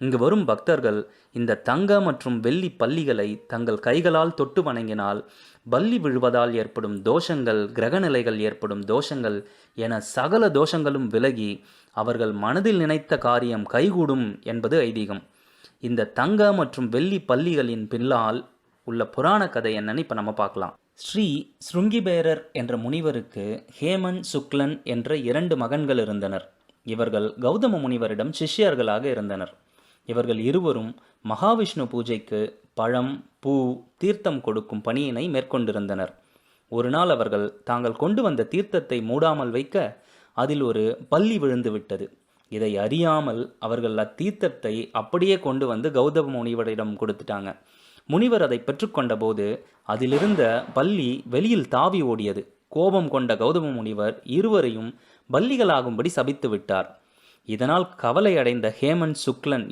இங்கு வரும் பக்தர்கள் இந்த தங்க மற்றும் வெள்ளி பள்ளிகளை தங்கள் கைகளால் தொட்டு வணங்கினால் பள்ளி விழுவதால் ஏற்படும் தோஷங்கள் கிரகநிலைகள் ஏற்படும் தோஷங்கள் என சகல தோஷங்களும் விலகி அவர்கள் மனதில் நினைத்த காரியம் கைகூடும் என்பது ஐதீகம். இந்த தங்க மற்றும் வெள்ளி பள்ளிகளின் பின்னால் உள்ள புராண கதை என்னன்னு இப்போ நம்ம பார்க்கலாம். ஸ்ரீ ஸ்ருங்கிபேரர் என்ற முனிவருக்கு ஹேமன் சுக்லன் என்ற இரண்டு மகன்கள் இருந்தனர். இவர்கள் கௌதம முனிவரிடம் சிஷ்யர்களாக இருந்தனர். இவர்கள் இருவரும் மகாவிஷ்ணு பூஜைக்கு பழம் பூ தீர்த்தம் கொடுக்கும் பணியினை மேற்கொண்டிருந்தனர். ஒரு நாள் அவர்கள் தாங்கள் கொண்டு வந்த தீர்த்தத்தை மூடாமல் வைக்க அதில் ஒரு பள்ளி விழுந்து விட்டது. இதை அறியாமல் அவர்கள் அத்தீர்த்தத்தை அப்படியே கொண்டு வந்து கௌதம முனிவரிடம் கொடுத்துட்டாங்க. முனிவர் அதை பெற்றுக்கொண்ட போது அதிலிருந்த பள்ளி வெளியில் தாவி ஓடியது. கோபம் கொண்ட கௌதம முனிவர் இருவரையும் பல்லிகளாகும்படி சபித்து விட்டார். இதனால் கவலை அடைந்த ஹேமந்த் சுக்லன்